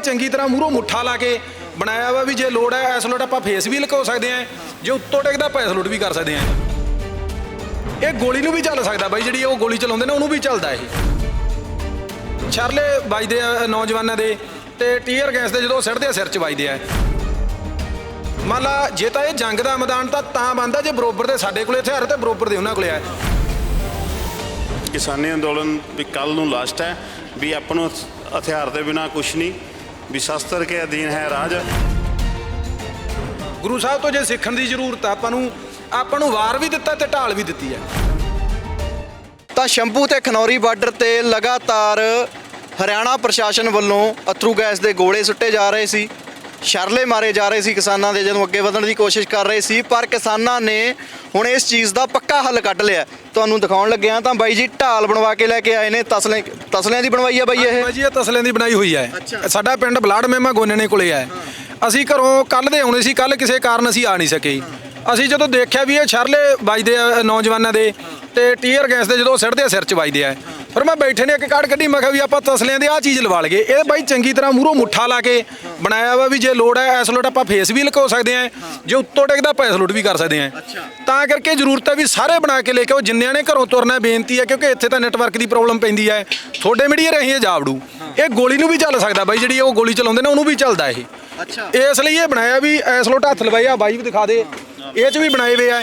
ਚੰਗੀ ਤਰ੍ਹਾਂ ਮੂਹਰੋਂ ਮੁੱਠਾ ਲਾ ਕੇ ਬਣਾਇਆ ਵਾ ਵੀ ਜੇ ਲੋੜ ਹੈ ਐਸ ਲੋਟ ਆਪਾਂ ਫੇਸ ਵੀ ਲਕੋ ਸਕਦੇ ਆ ਜੇ ਉੱਤੋਂ ਟਿਕਦਾ ਪੈਸ ਲੋਟ ਵੀ ਕਰ ਸਕਦੇ ਆ ਇਹ ਗੋਲੀ ਨੂੰ ਵੀ ਚੱਲ ਸਕਦਾ ਬਾਈ, ਜਿਹੜੀ ਉਹ ਗੋਲੀ ਚਲਾਉਂਦੇ ਨੇ, ਉਹਨੂੰ ਵੀ ਚੱਲਦਾ ਇਹ। ਛਰਲੇ ਵੱਜਦੇ ਆ ਨੌਜਵਾਨਾਂ ਦੇ ਤੇ ਟੀਅਰ ਗੈਸ ਦੇ ਜਦੋਂ ਸਿੱਟਦੇ ਆ, ਸਿਰ 'ਚ ਵੱਜਦੇ ਆ। ਮੰਨ ਲਾ, ਜੇ ਤਾਂ ਇਹ ਜੰਗ ਦਾ ਮੈਦਾਨ ਤਾਂ ਤਾਂ ਬੰਦਾ ਜੇ ਬਰੋਬਰ ਦੇ ਸਾਡੇ ਕੋਲੇ ਹਥਿਆਰ ਤੇ ਬਰੋਬਰ ਦੇ ਉਹਨਾਂ ਕੋਲੇ ਆ। ਕਿਸਾਨੀ ਅੰਦੋਲਨ ਵੀ ਕੱਲ ਨੂੰ ਲਾਸਟ ਹੈ, ਵੀ ਆਪਾਂ ਨੂੰ ਹਥਿਆਰ ਦੇ ਬਿਨਾ ਕੁਝ ਨਹੀਂ। ਵੀ ਸ਼ਸਤਰ ਕੇ ਅਧੀਨ ਹੈ ਰਾਜ। ਗੁਰੂ ਸਾਹਿਬ ਤੋਂ ਜੇ ਸਿੱਖਣ ਦੀ ਜ਼ਰੂਰਤ ਆ ਆਪਾਂ ਨੂੰ ਆਪਾਂ ਨੂੰ ਵਾਰ ਵੀ ਦਿੱਤਾ ਤੇ ਢਾਲ ਵੀ ਦਿੱਤੀ ਹੈ ਤਾਂ ਸ਼ੰਭੂ ਤੇ ਖਨੌਰੀ ਬਾਰਡਰ ਤੇ ਲਗਾਤਾਰ ਹਰਿਆਣਾ ਪ੍ਰਸ਼ਾਸਨ ਵੱਲੋਂ ਅਥਰੂ ਗੈਸ ਦੇ ਗੋਲੇ ਸੁੱਟੇ ਜਾ ਰਹੇ ਸੀ ਸ਼ਰਲੇ ਮਾਰੇ ਜਾ ਰਹੇ ਸੀ ਕਿਸਾਨਾਂ ਦੇ ਜਦੋਂ ਅੱਗੇ ਵਧਣ ਦੀ ਕੋਸ਼ਿਸ਼ ਕਰ ਰਹੇ ਸੀ ਪਰ ਕਿਸਾਨਾਂ ਨੇ ਹੁਣ ਇਸ ਚੀਜ਼ ਦਾ ਪੱਕਾ ਹੱਲ ਕੱਢ ਲਿਆ। ਤੁਹਾਨੂੰ ਦਿਖਾਉਣ ਲੱਗਿਆ ਤਾਂ ਬਾਈ ਜੀ ਢਾਲ ਬਣਵਾ ਕੇ ਲੈ ਕੇ ਆਏ ਨੇ ਤਸਲੇ ਤਸਲਿਆਂ ਦੀ ਬਣਵਾਈ ਆ ਬਾਈ ਇਹ? ਬਾਜੀ ਇਹ ਤਸਲਿਆਂ ਦੀ ਬਣਾਈ ਹੋਈ ਹੈ ਸਾਡਾ ਪਿੰਡ ਬਲਾੜ ਮਹਿਮਾ ਗੋਨੇਣੇ ਕੋਲੇ ਹੈ। ਅਸੀਂ ਘਰੋਂ ਕੱਲ ਦੇ ਆਉਣੇ ਸੀ ਕੱਲ ਕਿਸੇ ਕਾਰਨ ਅਸੀਂ ਆ ਨਹੀਂ ਸਕੇ। ਅਸੀਂ ਜਦੋਂ ਦੇਖਿਆ ਵੀ ਇਹ ਛਰਲੇ ਵੱਜਦੇ ਆ ਨੌਜਵਾਨਾਂ ਦੇ ਤੇ ਟੀਅਰ ਗੈਸ ਦੇ ਜਦੋਂ ਸਿੱਟਦੇ ਆ ਸਿਰ 'ਚ ਵੱਜਦੇ ਆ ਪਰ ਮੈਂ ਬੈਠੇ ਨੇ ਇੱਕ ਕਾਰਡ ਕੱਢੀ ਮੈਂ ਕਿਹਾ ਵੀ ਆਪਾਂ ਤਸਲਿਆਂ ਦੇ ਆਹ ਚੀਜ਼ ਲਵਾ ਲਈਏ। ਇਹ ਬਾਈ ਚੰਗੀ ਤਰ੍ਹਾਂ ਮੂਹਰੋਂ ਮੁੱਠਾ ਲਾ ਕੇ ਬਣਾਇਆ ਵਾ ਵੀ ਜੇ ਲੋੜ ਹੈ ਐਸ ਲੋਟ ਆਪਾਂ ਫੇਸ ਵੀ ਲਕੋ ਸਕਦੇ ਆ ਜੇ ਉੱਤੋਂ ਟਿਕਦਾ ਪੈਸ ਲੋਟ ਵੀ ਕਰ ਸਕਦੇ ਆ। ਤਾਂ ਕਰਕੇ ਜ਼ਰੂਰਤ ਹੈ ਵੀ ਸਾਰੇ ਬਣਾ ਕੇ ਲੈ ਕੇ ਉਹ ਜਿੰਨਿਆਂ ਨੇ ਘਰੋਂ ਤੁਰਨਾ ਬੇਨਤੀ ਹੈ ਕਿਉਂਕਿ ਇੱਥੇ ਤਾਂ ਨੈਟਵਰਕ ਦੀ ਪ੍ਰੋਬਲਮ ਪੈਂਦੀ ਹੈ ਤੁਹਾਡੇ ਮੀਡੀਆ ਰਹੀ ਇਹ ਜਾਵੜੂ। ਇਹ ਗੋਲੀ ਨੂੰ ਵੀ ਚੱਲ ਸਕਦਾ ਬਾਈ ਜਿਹੜੀ ਉਹ ਗੋਲੀ ਚਲਾਉਂਦੇ ਨੇ ਉਹਨੂੰ ਵੀ ਚੱਲਦਾ ਇਹ। ਅੱਛਾ। ਇਸ ਲਈ ਇਹ ਬਣਾਇਆ ਵੀ ਐਸ ਲੋਟ ਹੱਥ ਲਵਾਏ ਆ ਬਾਈ ਵੀ ਦਿਖਾ ਦੇ। ਇਹ ਚ ਵੀ ਬਣਾਏ ਹੋਏ ਆ।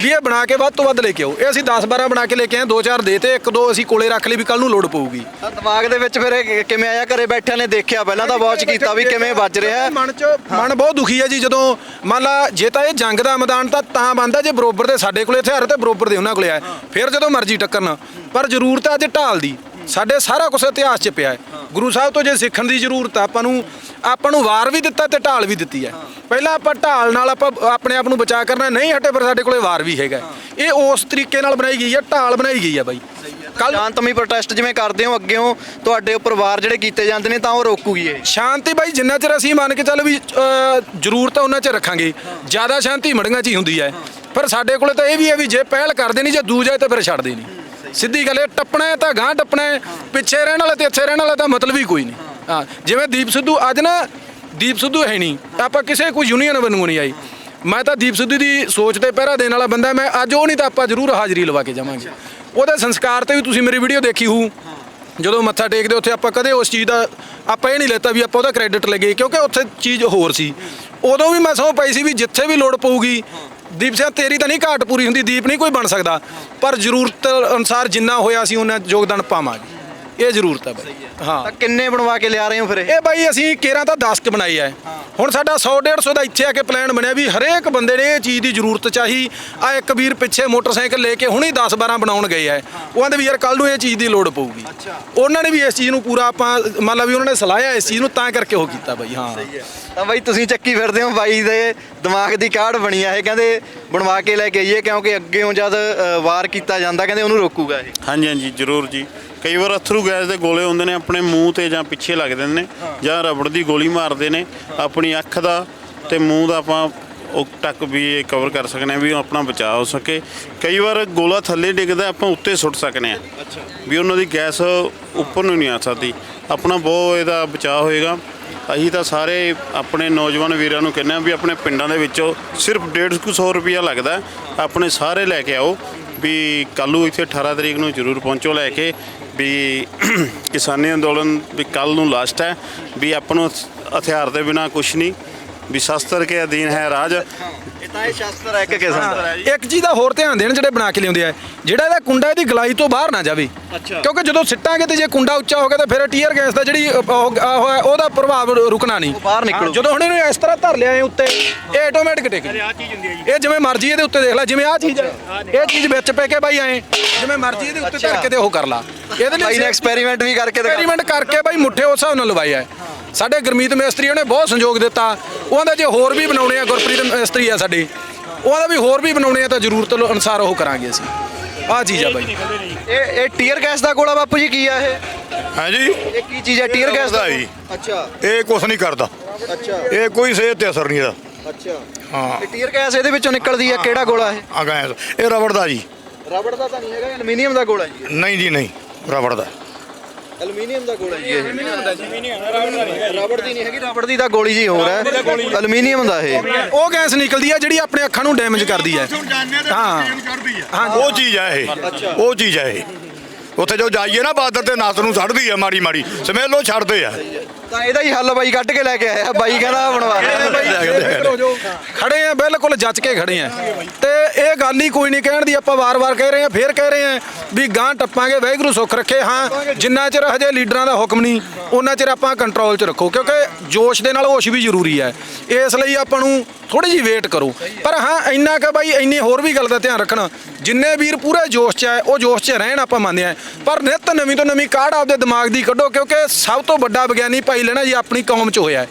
ਵੀ ਇਹ ਬਣਾ ਕੇ ਵੱਧ ਤੋਂ ਵੱਧ ਲੈ ਕੇ ਆਓ। ਇਹ ਅਸੀਂ 10 12 ਬਣਾ ਕੇ ਲੈ ਕੇ ਆਏ ਦੋ ਚਾਰ ਦੇ ਤੇ ਇੱਕ ਦੋ ਅਸੀਂ ਕੋਲੇ ਰੱਖ ਲਈ ਵੀ ਕੱਲ ਨੂੰ ਲੋੜ ਪਊਗੀ। ਤਾਂ ਦਿਮਾਗ ਦੇ ਵਿੱਚ ਫਿਰ ਇਹ ਕਿਵੇਂ ਆਇਆ ਘਰੇ ਬੈਠਿਆਂ ਨੇ ਦੇਖਿਆ ਪਹਿਲਾਂ ਤਾਂ ਵਾਚ ਕੀਤਾ ਵੀ ਕਿਵੇਂ ਵੱਜ ਰਿਹਾ। ਹੈ ਮਨ ਚ ਮਨ ਬਹੁਤ ਦੁਖੀ ਹੈ ਜੀ ਜਦੋਂ ਮੰਨ ਲਾ ਜੇ ਤਾਂ ਇਹ ਜੰਗ ਦਾ ਮੈਦਾਨ ਤਾਂ ਤਾਂ ਬੰਦਾ ਜੇ ਬਰੋਬਰ ਦੇ ਸਾਡੇ ਕੋਲੇ ਹਥਿਆਰ ਤੇ ਬਰੋਬਰ ਦੇ ਉਹਨਾਂ ਕੋਲੇ ਆ ਫਿਰ ਜਦੋਂ ਮਰਜ਼ੀ ਟੱਕਰਨ ਪਰ ਜ਼ਰੂਰਤ ਹੈ ਅੱਜ ਢਾਲ ਦੀ। ਸਾਡੇ ਸਾਰਾ ਕੁਝ ਇਤਿਹਾਸ 'ਚ ਪਿਆ ਹੈ। ਗੁਰੂ ਸਾਹਿਬ ਤੋਂ ਜੇ ਸਿੱਖਣ ਦੀ ਜ਼ਰੂਰਤ ਆ ਆਪਾਂ ਨੂੰ ਆਪਾਂ ਨੂੰ ਵਾਰ ਵੀ ਦਿੱਤਾ ਤੇ ਢਾਲ ਵੀ ਦਿੱਤੀ ਹੈ। ਪਹਿਲਾਂ ਆਪਾਂ ਢਾਲ ਨਾਲ ਆਪਾਂ ਆਪਣੇ ਆਪ ਨੂੰ ਬਚਾ ਕਰਨਾ ਨਹੀਂ ਹਟੇ ਪਰ ਸਾਡੇ ਕੋਲੇ ਵਾਰ ਵੀ ਹੈਗਾ। ਇਹ ਉਸ ਤਰੀਕੇ ਨਾਲ ਬਣਾਈ ਗਈ ਹੈ ਢਾਲ ਬਣਾਈ ਗਈ ਹੈ ਬਾਈ। ਕੱਲ ਸ਼ਾਂਤਮਈ ਪ੍ਰੋਟੈਸਟ ਜਿਵੇਂ ਕਰਦੇ ਹੋ ਅੱਗੇੋਂ ਤੁਹਾਡੇ ਉੱਪਰ ਵਾਰ ਜਿਹੜੇ ਕੀਤੇ ਜਾਂਦੇ ਨੇ ਤਾਂ ਉਹ ਰੋਕੂਗੀ ਇਹ। ਸ਼ਾਂਤੀ ਬਾਈ ਜਿੰਨਾ ਚਿਰ ਅਸੀਂ ਮੰਨ ਕੇ ਚੱਲ ਵੀ ਜ਼ਰੂਰਤ ਆ ਉਹਨਾਂ ਚਿਰ ਰੱਖਾਂਗੇ। ਜ਼ਿਆਦਾ ਸ਼ਾਂਤੀ ਮੜੀਆਂ 'ਚ ਹੀ ਹੁੰਦੀ ਹੈ। ਪਰ ਸਾਡੇ ਕੋਲੇ ਤਾਂ ਇਹ ਵੀ ਹੈ ਵੀ ਜੇ ਪਹਿਲ ਕਰਦੇ ਨਹੀਂ ਜੇ ਦੂ ਜਾਏ ਤਾਂ ਫਿਰ ਛੱਡਦੇ ਨਹੀਂ। ਸਿੱਧੀ ਗੱਲ ਇਹ ਟੱਪਣਾ ਹੈ ਤਾਂ ਗਾਂ ਟੱਪਣਾ ਹੈ ਪਿੱਛੇ ਰਹਿਣ ਵਾਲਾ ਤੇ ਇੱਥੇ ਰਹਿਣ ਵਾਲਾ ਤਾਂ ਮਤਲਬ ਹੀ ਕੋਈ ਨਹੀਂ। ਹਾਂ। ਜਿਵੇਂ ਦੀਪ ਸਿੱਧੂ ਅੱਜ ਨਾ ਦੀਪ ਸਿੱਧੂ ਹੈ ਨਹੀਂ ਆਪਾਂ ਕਿਸੇ ਕੋਈ ਯੂਨੀਅਨ ਬਣੂ ਨਹੀਂ ਆਈ ਮੈਂ ਤਾਂ ਦੀਪ ਸਿੱਧੂ ਦੀ ਸੋਚ ਤੇ ਪਹਿਰਾ ਦੇਣ ਵਾਲਾ ਬੰਦਾ ਮੈਂ ਅੱਜ ਉਹ ਨਹੀਂ ਤਾਂ ਆਪਾਂ ਜ਼ਰੂਰ ਹਾਜ਼ਰੀ ਲਵਾ ਕੇ ਜਾਵਾਂਗੇ। ਉਹਦੇ ਸੰਸਕਾਰ ਤੇ ਵੀ ਤੁਸੀਂ ਮੇਰੀ ਵੀਡੀਓ ਦੇਖੀ ਹੋਊ। ਜਦੋਂ ਮੱਥਾ ਟੇਕਦੇ ਉੱਥੇ ਆਪਾਂ ਕਦੇ ਉਸ ਚੀਜ਼ ਦਾ ਆਪਾਂ ਇਹ ਨਹੀਂ ਲੈਤਾ ਵੀ ਆਪਾਂ ਉਹਦਾ ਕ੍ਰੈਡਿਟ ਲਗੇ ਕਿਉਂਕਿ ਉੱਥੇ ਚੀਜ਼ ਹੋਰ ਸੀ। ਉਦੋਂ ਵੀ ਮੈਂ ਸੌ ਪਈ ਸੀ ਵੀ ਜਿੱਥੇ ਵੀ ਲੋੜ ਪਊਗੀ ਦੀਪ ਸਿੰਘ ਤੇਰੀ ਤਾਂ ਨਹੀਂ ਘਾਟ ਪੂਰੀ ਹੁੰਦੀ ਦੀਪ ਨਹੀਂ ਕੋਈ ਬਣ ਸਕਦਾ। ਪਰ ਜ਼ਰੂਰਤ ਅਨੁਸਾਰ ਜਿੰਨਾ ਹੋਇਆ ਸੀ ਉਹਨਾਂ ਯੋਗਦਾਨ ਪਾਵਾਂਗੇ। ਇਹ ਜ਼ਰੂਰਤ ਹੈ ਬਾਈ। ਹਾਂ। ਤਾਂ ਕਿੰਨੇ ਬਣਵਾ ਕੇ ਲਿਆ ਰਹੇ ਹੋ ਫਿਰ ਇਹ? ਇਹ ਬਾਈ ਅਸੀਂ ਕੇਰਾਂ ਤਾਂ 10 ਕ ਬਣਾਈ ਐ ਹੁਣ ਸਾਡਾ 100 150 ਦਾ ਇੱਥੇ ਆ ਕੇ ਪਲਾਨ ਬਣਿਆ ਵੀ ਹਰੇਕ ਬੰਦੇ ਨੇ ਇਹ ਚੀਜ਼ ਦੀ ਜ਼ਰੂਰਤ ਚਾਹੀ। ਆ ਇੱਕ ਵੀਰ ਪਿੱਛੇ ਮੋਟਰਸਾਈਕਲ ਲੈ ਕੇ ਹੁਣੀ 10 12 ਬਣਾਉਣ ਗਏ ਐ ਉਹ ਆਂਦੇ ਵੀ ਯਾਰ ਕੱਲ ਨੂੰ ਇਹ ਚੀਜ਼ ਦੀ ਲੋੜ ਪਊਗੀ। ਉਹਨਾਂ ਨੇ ਵੀ ਇਸ ਚੀਜ਼ ਨੂੰ ਪੂਰਾ ਆਪਾਂ ਮੰਨ ਲਾ ਵੀ ਉਹਨਾਂ ਨੇ ਸਲਾਹਿਆ ਇਸ ਚੀਜ਼ ਨੂੰ ਤਾਂ ਕਰਕੇ ਉਹ ਕੀਤਾ ਬਾਈ ਹਾਂ। ਤਾਂ ਬਾਈ ਤੁਸੀਂ ਚੱਕੀ ਫਿਰਦੇ ਹੋ ਬਾਈ ਦੇ ਦਿਮਾਗ ਦੀ ਕਾਢ ਬਣੀ ਆ ਇਹ ਕਹਿੰਦੇ ਬਣਵਾ ਕੇ ਲੈ ਕੇ ਆਈਏ ਕਿਉਂਕਿ ਅੱਗੇੋਂ ਜਦ ਅ, ਵਾਰ ਕੀਤਾ ਜਾਂਦਾ ਕਹਿੰਦੇ ਉਹਨੂੰ ਰੋਕੂਗਾ ਇਹ। ਹਾਂਜੀ ਹਾਂਜੀ ਜ਼ਰੂਰ ਜੀ। ਕਈ ਵਾਰ ਅਥਰੂ ਗੈਸ ਦੇ ਗੋਲੇ ਹੁੰਦੇ ਨੇ ਆਪਣੇ ਮੂੰਹ ਤੇ ਜਾਂ ਪਿੱਛੇ ਲੱਗ ਦਿੰਦੇ ਨੇ ਜਾਂ ਰਬੜ ਦੀ ਗੋਲੀ ਮਾਰਦੇ ਨੇ ਆਪਣੀ ਅੱਖ ਦਾ ਤੇ ਮੂੰਹ ਦਾ ਆਪਾਂ ਉਹ ਟੱਕ ਵੀ ਕਵਰ ਕਰ ਸਕਨੇ ਆ ਵੀ ਆਪਣਾ ਬਚਾਅ ਹੋ ਸਕੇ। ਕਈ ਵਾਰ ਗੋਲਾ ਥੱਲੇ ਡਿੱਗਦਾ ਆਪਾਂ ਉੱਤੇ ਸੁੱਟ ਸਕਨੇ ਆ ਵੀ ਉਹਨਾਂ ਦੀ ਗੈਸ ਉੱਪਰ ਨੂੰ ਨਹੀਂ ਆ ਸਕਦੀ। ਆਪਣਾ ਬਹੁਤ ਇਹਦਾ ਬਚਾਅ ਹੋਏਗਾ। ਅਸੀਂ ਤਾਂ ਸਾਰੇ ਆਪਣੇ ਨੌਜਵਾਨ ਵੀਰਾਂ ਨੂੰ ਕਹਿੰਦੇ ਆ ਵੀ ਆਪਣੇ ਪਿੰਡਾਂ ਦੇ ਵਿੱਚੋਂ ਸਿਰਫ 150 ਰੁਪਿਆ ਲੱਗਦਾ ਆਪਣੇ ਸਾਰੇ ਲੈ ਕੇ ਆਓ ਵੀ ਕੱਲ੍ਹ ਨੂੰ ਇੱਥੇ 18 ਤਰੀਕ ਨੂੰ ਜ਼ਰੂਰ ਪਹੁੰਚੋ ਲੈ ਕੇ ਵੀ ਕਿਸਾਨੀ ਅੰਦੋਲਨ ਵੀ ਕੱਲ ਨੂੰ ਲਾਸਟ ਹੈ, ਵੀ ਆਪਾਂ ਨੂੰ ਹਥਿਆਰ ਦੇ ਬਿਨਾ ਕੁਝ ਨਹੀਂ। ਵੀ ਸ਼ਸਤਰ ਕੇ ਅਧੀਨ ਹੈ ਰਾਜ। ਇਹ ਤਾਂ ਇਹ ਸ਼ਸਤਰ ਹੈ ਇੱਕ ਕਿਸਮ ਦਾ ਇੱਕ ਚੀਜ਼ ਦਾ ਹੋਰ ਧਿਆਨ ਦੇਣ ਜਿਹੜੇ ਬਣਾ ਕੇ ਲਿਆਉਂਦੇ ਆ। ਜਿਹੜਾ ਇਹਦਾ ਕੁੰਡਾ ਇਹਦੀ ਗਲਾਈ ਤੋਂ ਬਾਹਰ ਨਾ ਜਾਵੇ। ਅੱਛਾ। ਕਿਉਂਕਿ ਜਦੋਂ ਸਿੱਟਾਂਗੇ ਤੇ ਜੇ ਕੁੰਡਾ ਉੱਚਾ ਹੋ ਗਿਆ ਤਾਂ ਫਿਰ ਟੀਅਰ ਗੈਸ ਦਾ ਜਿਹੜੀ ਉਹਦਾ ਪ੍ਰਭਾਵ ਰੁਕਣਾ ਨਹੀਂ। ਬਾਹਰ ਨਿਕਲੂ। ਜਦੋਂ ਹੁਣ ਇਹਨੂੰ ਇਸ ਤਰ੍ਹਾਂ ਧਰ ਲਿਆ ਇਹ ਉੱਤੇ ਇਹ ਆਟੋਮੈਟਿਕ ਟਿਕ ਇਹ ਜਿਵੇਂ ਮਰਜ਼ੀ ਇਹਦੇ ਉੱਤੇ ਦੇਖ ਲੈ ਜਿਵੇਂ ਆਹ ਚੀਜ਼ ਹੈ। ਇਹ ਚੀਜ਼ ਵਿੱਚ ਪੈ ਕੇ ਬਾਈ ਐ ਜਿਵੇਂ ਮਰਜ਼ੀ ਇਹਦੇ ਉੱਤੇ ਧਰ ਕੇ ਤੇ ਉਹ ਕਰ ਲਾ। ਇਹਦੇ ਨੇ ਐਕਸਪੈਰੀਮੈਂਟ ਵੀ ਕਰਕੇ ਦਿਖਾ। ਐਕਸਪੈਰੀਮੈਂਟ ਕਰਕੇ ਬਾਈ ਮੁੱਠੇ ਉਸ ਹਿਸਾਬ ਨਾਲ ਲਵਾਏ ਆ ਸਾਡੇ ਗੁਰਮੀਤ ਮਿਸਤਰੀ ਉਹਨੇ ਬਹੁਤ ਸੰਯੋਗ ਦਿੱਤਾ। ਉਹਦਾ ਜੇ ਹੋਰ ਵੀ ਬਣਾਉਣੇ ਆ ਗੁਰਪ੍ਰੀਤ ਮਿਸਤਰੀ ਆ ਸਾਡੇ। ਉਹਦਾ ਵੀ ਹੋਰ ਵੀ ਬਣਾਉਣੇ ਆ ਤਾਂ ਜ਼ਰੂਰਤ ਅਨੁਸਾਰ ਉਹ ਕਰਾਂਗੇ ਅਸੀਂ। ਆਹ ਚੀਜ਼ ਆ ਬਾਈ। ਇਹ ਇਹ ਟੀਅਰ ਗੈਸ ਦਾ ਗੋਲਾ ਬਾਪੂ ਜੀ ਕੀ ਆ ਇਹ? ਹਾਂਜੀ ਇਹ ਕੀ ਚੀਜ਼ ਹੈ ਟੀਅਰ ਗੈਸ ਦਾ? ਦਾ ਜੀ। ਅੱਛਾ। ਇਹ ਕੁਛ ਨਹੀਂ ਕਰਦਾ। ਅੱਛਾ। ਇਹ ਕੋਈ ਸਿਹਤ ਤੇ ਅਸਰ ਨਹੀਂ ਇਹਦਾ। ਅੱਛਾ। ਹਾਂ। ਇਹ ਟੀਅਰ ਗੈਸ ਇਹਦੇ ਵਿੱਚੋਂ ਨਿਕਲਦੀ ਹੈ। ਕਿਹੜਾ ਗੋਲਾ ਇਹ? ਆ ਗੈਸ। ਇਹ ਰਬੜ ਦਾ ਜੀ। ਰਬੜ ਦਾ ਤਾਂ ਨਹੀਂ ਹੈਗਾ ਐਲੂਮੀਨੀਅਮ ਦਾ ਗੋਲਾ ਜੀ। ਨਹੀਂ ਜੀ ਨਹੀਂ। ਰਬੜ ਦਾ। ਐਲੂਮੀਨੀਅਮ ਦਾ ਗੋਲਾ ਜੀ ਇਹ। ਰਬੜ ਦੀ ਨਹੀਂ। ਹੈਗੀ ਰਬੜ ਦੀ ਤਾਂ ਗੋਲੀ ਜੀ ਹੋਰ ਹੈ। ਐਲੂਮੀਨੀਅਮ ਦਾ ਇਹ। ਉਹ ਗੈਸ ਨਿਕਲਦੀ ਹੈ ਜਿਹੜੀ ਆਪਣੇ ਅੱਖਾਂ ਨੂੰ ਡੈਮੇਜ ਕਰਦੀ ਹੈ। ਹਾਂ ਹਾਂ। ਉਹ ਚੀਜ਼ ਆ ਇਹ। ਉਹ ਚੀਜ਼ ਆ ਇਹ। ਉੱਥੇ ਜੋ ਜਾਈਏ ਨਾ ਬਾਦਰ ਤੇ ਨਸ ਨੂੰ ਛੱਡਦੀ ਆ ਮਾੜੀ ਮਾੜੀ ਸਮੈਲ ਛੱਡਦੇ ਆ। ਤਾਂ ਇਹਦਾ ਹੀ ਹੱਲ ਬਾਈ ਕੱਢ ਕੇ ਲੈ ਕੇ ਆਇਆ। ਬਾਈ ਕਹਿੰਦਾ ਬਣਵਾ ਖੜੇ ਆ ਬਿਲਕੁਲ ਜੱਜ ਕੇ ਖੜੇ ਆ। ਤੇ ਇਹ ਗੱਲ ਹੀ ਕੋਈ ਨਹੀਂ ਕਹਿਣ ਦੀ ਆਪਾਂ ਵਾਰ-ਵਾਰ ਕਹਿ ਰਹੇ ਆ ਫੇਰ ਕਹਿ ਰਹੇ ਆ ਵੀ ਗਾਂ ਟੱਪਾਂਗੇ ਵਾਹਿਗੁਰੂ ਸੁੱਖ ਰੱਖੇ। ਹਾਂ ਜਿੰਨਾ ਚਿਰ ਹਜੇ ਲੀਡਰਾਂ ਦਾ ਹੁਕਮ ਨਹੀਂ ਉਹਨਾਂ ਚਿਰ ਆਪਾਂ ਕੰਟਰੋਲ 'ਚ ਰੱਖੋ ਕਿਉਂਕਿ ਜੋਸ਼ ਦੇ ਨਾਲ ਹੋਸ਼ ਵੀ ਜ਼ਰੂਰੀ ਹੈ ਇਸ ਲਈ ਆਪਾਂ ਨੂੰ ਥੋੜੀ ਜਿਹੀ ਵੇਟ ਕਰੋ। ਪਰ ਹਾਂ ਇੰਨਾ ਕਿ ਬਾਈ ਇੰਨੀ ਹੋਰ ਵੀ ਗੱਲ ਦਾ ਧਿਆਨ ਰੱਖਣਾ। ਜਿੰਨੇ ਵੀਰ ਪੂਰੇ ਜੋਸ਼ 'ਚ ਹੈ ਉਹ ਜੋਸ਼ 'ਚ ਰਹਿਣ ਆਪਾਂ ਮੰਨਦੇ ਆ। ਪਰ ਨਿਤ ਨਵੀਂ ਤੋਂ ਨਵੀਂ ਕਾਢ ਆਪਦੇ ਦਿਮਾਗ ਦੀ ਕੱਢੋ ਕਿਉਂਕਿ ਸਭ ਤੋਂ ਵੱਡਾ ਵਿਗਿਆਨੀ ਭਾਈ ਲੈਣਾ ਜੀ ਆਪਣੀ ਕੌਮ 'ਚ ਹੋਇਆ ਹੈ।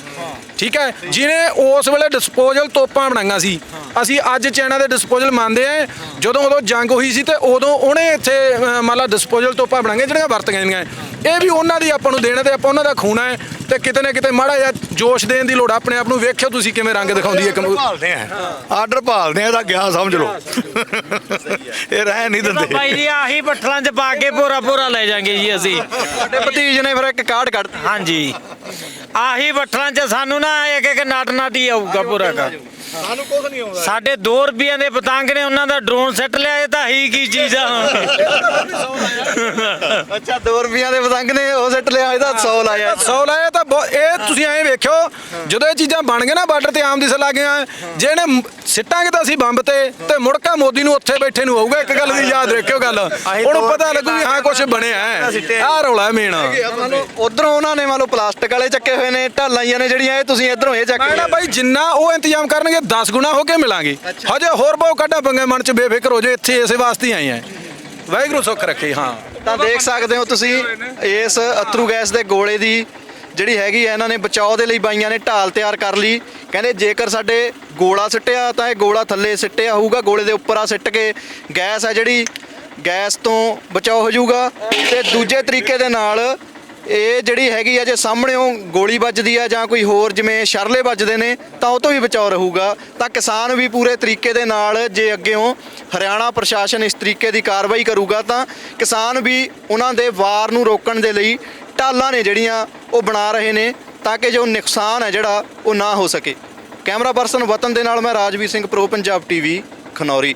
ਠੀਕ ਹੈ? ਜਿਹਨੇ ਉਸ ਵੇਲੇ ਡਿਸਪੋਜ਼ਲ ਤੋਪਾਂ ਬਣਾਈਆਂ ਸੀ ਅਸੀਂ ਅੱਜ ਚਾਈਨਾ ਦੇ ਡਿਸਪੋਜ਼ਲ ਮੰਨਦੇ ਆ ਜਦੋਂ ਉਦੋਂ ਜੰਗ ਹੋਈ ਸੀ ਤੇ ਉਦੋਂ ਉਹਨੇ ਇੱਥੇ ਮੰਨ ਲਾ ਡਿਸਪੋਜ਼ਲ ਤੋਪਾਂ ਬਣਾਈਆਂ ਜਿਹੜੀਆਂ ਵਰਤੀਆਂ ਜਾਂਦੀਆਂ ਇਹ ਵੀ ਉਹਨਾਂ ਦੀ ਆਪਾਂ ਨੂੰ ਦੇਣਾ ਤੇ ਆਪਾਂ ਉਹਨਾਂ ਦਾ ਖੂਣਾ ਹੈ ਤੇ ਕਿਤੇ ਨਾ ਕਿਤੇ ਮਾੜਾ ਜਿਹਾ ਜੋਸ਼ ਦੇਣ ਦੀ ਲੋੜ ਆ। ਆਪਣੇ ਆਪ ਨੂੰ ਵੇਖਿਓ ਤੁਸੀਂ ਕਿਵੇਂ ਰੰਗ ਦਿਖਾਉਂਦੀ ਹੈ ਕਮੂ ਭਾਲਦੇ ਆ। ਆਰਡਰ ਭਾਲਦੇ ਆ ਇਹਦਾ ਗਿਆ ਸਮਝ ਲਓ। ਇਹ ਰਹਿ ਨਹੀਂ ਤਾਂ ਦਿੰਦੇ। ਬਾਈ ਜੀ ਆਹੀ ਬੱਠਲਾਂ 'ਚ ਪਾ ਕੇ ਪੂਰਾ ਪੂਰਾ ਲੈ ਜਾਾਂਗੇ ਜੀ ਅਸੀਂ। ਤੁਹਾਡੇ ਭਤੀਜ ਨੇ ਫਿਰ ਇੱਕ ਕਾਰਡ ਕੱਢਤੀ ਹਾਂਜੀ। ਆਹੀ ਬੱਠਲਾਂ 'ਚ ਸਾਨੂੰ ਨਾ ਇੱਕ ਇੱਕ ਨਟ ਨਟ ਹੀ ਆਊਗਾ ਪੂਰਾ ਕਾ। ਸਾਨੂੰ ਕੁਝ ਨਹੀਂ ਆਉਂਦਾ। ਸਾਡੇ 2 ਰੁਪਈਆਂ ਦੇ ਪਤੰਗ ਨੇ ਉਹਨਾਂ ਦਾ ਡਰੋਨ ਸੈੱਟ ਲਿਆ ਇਹ ਤਾਂ ਹੀ ਕੀ ਚੀਜ਼ ਆ। ਅੱਛਾ 2 ਰੁਪਈਆਂ ਦੇ ਪਤੰਗ ਨੇ ਉਹ ਸੈੱਟ ਲਿਆ ਇਹਦਾ 100 ਲਾਇਆ। ਸੌ ਲਾਇਆ ਤਾਂ ਬਹੁ- ਇਹ ਤੁਸੀਂ ਐਂ ਵੇਖਿਓ ਜਦੋਂ ਇਹ ਚੀਜ਼ਾਂ ਬਣ ਗਏ ਨਾ ਬਾਰਡਰ ਤੇ ਆਮ ਦਿਸ ਲੱਗੀਆਂ ਜੇ ਇਹਨੇ ਮ- ਸਿੱਟਾਂਗੇ ਤਾਂ ਅਸੀਂ ਬੰਬ ਤੇ ਤੇ ਮੁੜਕਾ ਮੋਦੀ ਨੂੰ ਉੱਥੇ ਬੈਠੇ ਨੂੰ ਆਊਗਾ ਇੱਕ ਗੱਲ ਦੀ ਯਾਦ ਰੱਖਿਓ ਗੱਲ। ਉਹਨੂੰ ਪਤਾ ਲੱਗੂ ਵੀ ਹਾਂ ਕੁਝ ਬਣਿਆ ਹੈ। ਆਹ ਰੌਲਾ ਮੇਨ। ਉਧਰੋਂ ਉਹਨਾਂ ਨੇ ਮੰਨ ਲਓ ਪਲਾਸਟਿਕ ਵਾਲੇ ਚੱਕੇ ਹੋਏ ਨੇ ਢਾਲਾਈਆਂ ਨੇ ਜਿਹੜੀਆਂ ਇਹ ਤੁਸੀਂ ਇਧਰੋਂ ਇਹ ਚੱਕ ਮੈਂ ਨਾ ਲਿਆ। ਬਾਈ ਜਿੰਨਾ ਉਹ ਇੰਤਜ਼ਾਮ ਕਰਨਗੇ 10 ਗੁਣਾ ਹੋ ਕੇ ਮਿਲਾਂਗੇ। ਹਜੇ ਹੋਰ ਬਹੁਤ ਕੱਢਾ ਪੰਗੇ ਮਨ ਚ ਬੇਫਿਕਰ ਹੋ ਜਾਓ ਇੱਥੇ ਇਸੇ ਵਾਸਤੇ ਆਏ ਆ। ਵਾਹਿਗੁਰੂ ਸੁੱਖ ਰੱਖੇ ਹਾਂ। ਤਾਂ ਦੇਖ ਸਕਦੇ ਹੋ ਤੁਸੀਂ ਇਸ ਅਥਰੂ ਗੈਸ ਦੇ ਗੋਲੇ ਦੀ ਜਿਹੜੀ ਹੈਗੀ ਹੈ ਇਹਨਾਂ ਨੇ ਬਚਾਓ ਦੇ ਲਈ ਬਾਈਆਂ ਨੇ ਢਾਲ ਤਿਆਰ ਕਰ ਲਈ। ਕਹਿੰਦੇ ਜੇਕਰ ਸਾਡੇ ਗੋਲਾ ਸਿੱਟਿਆ ਤਾਂ ਇਹ ਗੋਲਾ ਥੱਲੇ ਸਿੱਟਿਆ ਹੋਊਗਾ ਗੋਲੇ ਦੇ ਉੱਪਰ ਆ ਸਿੱਟ ਕੇ ਗੈਸ ਹੈ ਜਿਹੜੀ ਗੈਸ ਤੋਂ ਬਚਾਓ ਹੋ ਜਾਊਗਾ। ਤੇ ਦੂਜੇ ਤਰੀਕੇ ਦੇ ਨਾਲ ਇਹ ਜਿਹੜੀ ਹੈਗੀ ਆ, ਜੇ ਸਾਹਮਣੇੋਂ ਗੋਲੀ ਵੱਜਦੀ ਆ ਜਾਂ ਕੋਈ ਹੋਰ ਜਿਵੇਂ ਸ਼ਰਲੇ ਵੱਜਦੇ ਨੇ, ਤਾਂ ਉਹ ਤੋਂ ਵੀ ਬਚਾਓ ਰਹੂਗਾ। ਤਾਂ ਕਿਸਾਨ ਵੀ ਪੂਰੇ ਤਰੀਕੇ ਦੇ ਨਾਲ ਜੇ ਅੱਗੇੋਂ ਹਰਿਆਣਾ ਪ੍ਰਸ਼ਾਸਨ ਇਸ ਤਰੀਕੇ ਦੀ ਕਾਰਵਾਈ ਕਰੂਗਾ, ਤਾਂ ਕਿਸਾਨ ਵੀ ਉਹਨਾਂ ਦੇ ਵਾਰ ਨੂੰ ਰੋਕਣ ਦੇ ਲਈ ਟਾਲਾਂ ਨੇ ਜਿਹੜੀਆਂ ਉਹ ਬਣਾ ਰਹੇ ਨੇ, ਤਾਂ ਕਿ ਜੋ ਨੁਕਸਾਨ ਹੈ ਜਿਹੜਾ ਉਹ ਨਾ ਹੋ ਸਕੇ। ਕੈਮਰਾ ਪਰਸਨ ਵਤਨ ਦੇ ਨਾਲ ਮੈਂ ਰਾਜਵੀਰ ਸਿੰਘ, ਪ੍ਰੋ ਪੰਜਾਬ ਟੀਵੀ ਖਨੌਰੀ।